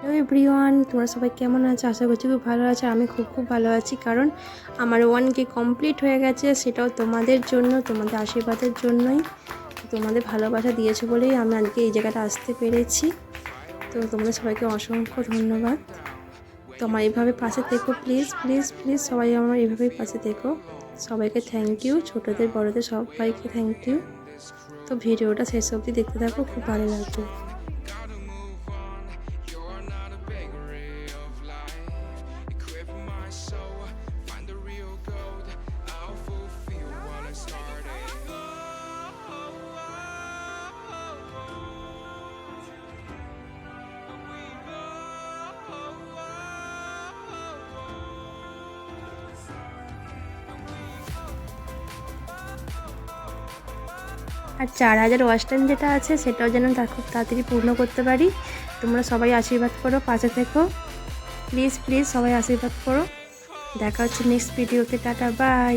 Hello everyone, তোমরা সবাই কেমন আছো? আশা করছি খুব ভালো আছো। আমি খুব খুব ভালো আছি, কারণ আমার ওয়ান কে কমপ্লিট হয়ে গেছে, সেটাও তোমাদের জন্য, তোমাদের আশীর্বাদের জন্যই। তোমাদের ভালোবাসা দিয়েছ বলেই আমি আজকে এই জায়গাটা আসতে পেরেছি। তো তোমাদের সবাইকে অসংখ্য ধন্যবাদ। তো আমার এইভাবে পাশে থেকো প্লিজ প্লিজ প্লিজ সবাই আমার এইভাবেই পাশে থেকো। সবাইকে থ্যাংক ইউ ছোটোদের, বড়োদের সবাইকে থ্যাংক ইউ তো ভিডিওটা শেষ অবধি দেখতে থাকো, খুব ভালো লাগবে। আর চার হাজার টাইম যেটা আছে সেটাও যেন তার খুব তাড়াতাড়ি পূর্ণ করতে পারি। তোমরা সবাই আশীর্বাদ করো, পাশে থেকো। প্লিজ প্লিজ সবাই আশীর্বাদ করো। দেখা হচ্ছে নেক্সট ভিডিওতে টাটা বাই